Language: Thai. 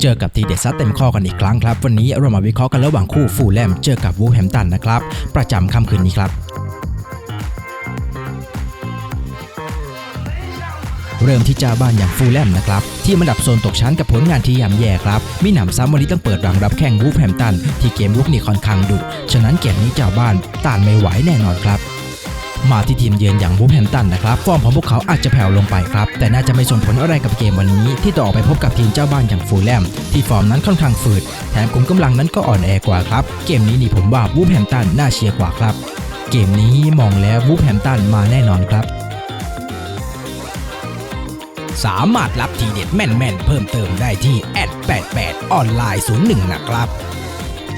เจอกับทีเด็ดซัดเต็มข้อกันอีกครั้งครับ วันนี้เรามาวิเคราะห์กันระหว่างคู่ฟูลแลมเจอกับวูแฮมตันนะครับ ประจำค่ำคืนนี้ครับเริ่มที่เจ้าบ้านอย่างฟูลแลมนะครับ ที่มาดับโซนตกชั้นกับผลงานที่ย่ำแย่ครับมีหนำซ้ำวันนี้ต้องเปิดรังรับแข่งวูแฮมตัน ที่เกมลุกนี่ค่อนข้างดุฉะนั้นเกมนี้เจ้าบ้านต้านไม่ไหวแน่นอนครับ มาที่ทีมเยือนอย่างวูฟแฮมตันนะครับ ฟอร์มของพวกเขาอาจจะแผ่วลงไปครับ แต่น่าจะไม่ส่งผลอะไรกับเกมวันนี้ ที่ต่องออกไปพบกับทีมเจ้าบ้านอย่างฟูลแลม ที่ฟอร์มนั้นค่อนข้างฝืด แถมกลุ่มกำลังนั้นก็อ่อนแอกว่าครับ เกมนี้นี่ผมว่าวูฟแฮมตันน่าเชียร์กว่าครับ เกมนี้มองแล้ววูฟแฮมตันมาแน่นอนครับสามารถรับทีเด็ดแม่นๆ เพิ่มเติมได้ที่แอด88ออนไลน์01 นะครับ